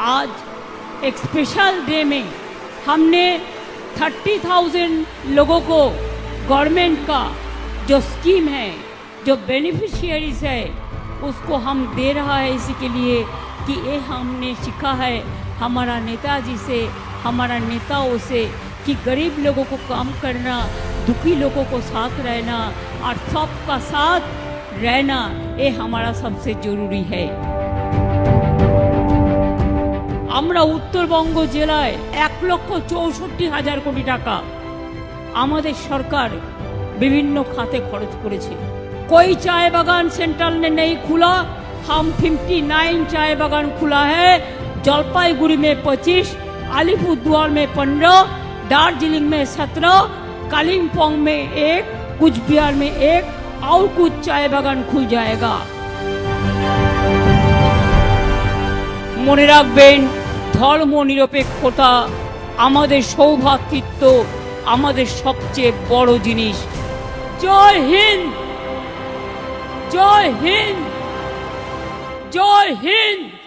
आज एक special day में हमने थर्टी थाउज़ेंड लोगों को गवर्नमेंट का जो स्कीम है, जो बेनिफिशियरीज है, उसको हम दे रहा है इसी के लिए कि ये हमने सीखा है हमारा नेताजी से, हमारा नेताओं से कि गरीब लोगों को काम करना, दुखी लोगों को साथ रहना और सबका साथ रहना ये हमारा सबसे ज़रूरी है। আমরা উত্তরবঙ্গ জেলায় এক লক্ষ চৌষট্টি হাজার কোটি টাকা আমাদের সরকার বিভিন্ন খাতে খরচ করেছে कोई चाय बागान सेंट्रल ने नहीं खुला हम 59 चाय बागान खुला है जलपाईगुड़ी में 25 अलीपुरद्वार में 15 दार्जिलिंग में 17 कालिम्पोंग में एक कुछ बिहार में एक और कुछ चाय बागान खुल जाएगा মনে রাখবেন ধর্ম নিরপেক্ষতা আমাদের সৌভাতৃত্ব আমাদের সবচেয়ে বড় জিনিস। জয় হিন্দ! জয় হিন্দ! জয় হিন্দ!